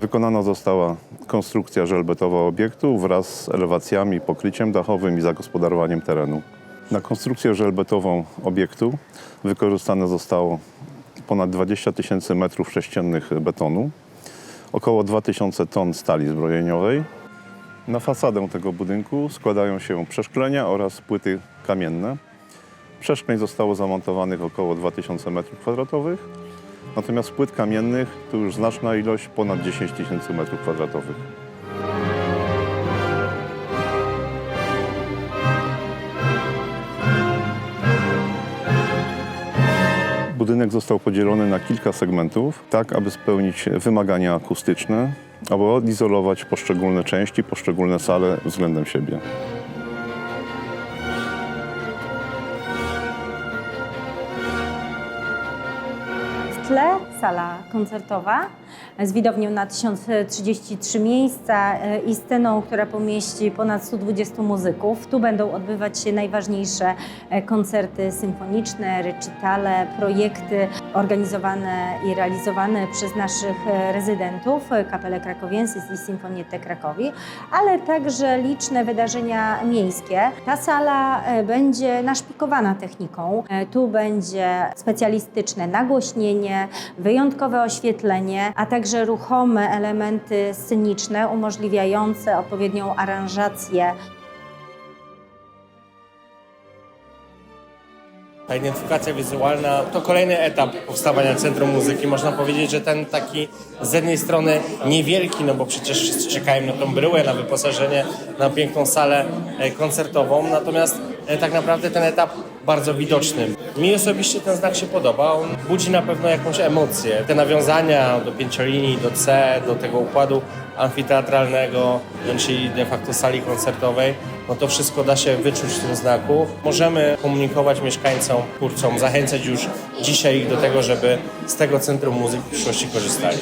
Wykonana została konstrukcja żelbetowa obiektu wraz z elewacjami, pokryciem dachowym i zagospodarowaniem terenu. Na konstrukcję żelbetową obiektu wykorzystane zostało ponad 20 tysięcy metrów sześciennych betonu, około 2000 ton stali zbrojeniowej. Na fasadę tego budynku składają się przeszklenia oraz płyty kamienne. Przeszkleń zostało zamontowanych około 2000 m2, natomiast płyt kamiennych to już znaczna ilość, ponad 10 tysięcy m2. Budynek został podzielony na kilka segmentów, tak aby spełnić wymagania akustyczne, aby odizolować poszczególne części, poszczególne sale względem siebie. Tle sala koncertowa z widownią na 1033 miejsca e, i sceną, która pomieści ponad 120 muzyków. Tu będą odbywać się najważniejsze e, koncerty symfoniczne, recitale, projekty organizowane i realizowane przez naszych e, rezydentów, Kapelę Krakowiensis i Symfonietę Krakowi, ale także liczne wydarzenia miejskie. Ta sala będzie naszpikowana techniką. Tu będzie specjalistyczne nagłośnienie, wyjątkowe oświetlenie, a także ruchome elementy sceniczne umożliwiające odpowiednią aranżację Ta identyfikacja wizualna to kolejny etap powstawania Centrum Muzyki. Można powiedzieć, że ten taki z jednej strony niewielki, no bo przecież wszyscy czekają na tą bryłę, na wyposażenie, na piękną salę e, koncertową, natomiast e, tak naprawdę ten etap bardzo widocznym. Mi osobiście ten znak się podoba, on budzi na pewno jakąś emocję. Te nawiązania do pięciolinii, do C, do tego układu amfiteatralnego, czyli de facto sali koncertowej, no to wszystko da się wyczuć w tym znaku. Możemy komunikować mieszkańcom, twórcom, zachęcać już dzisiaj ich do tego, żeby z tego Centrum Muzyki w przyszłości korzystali.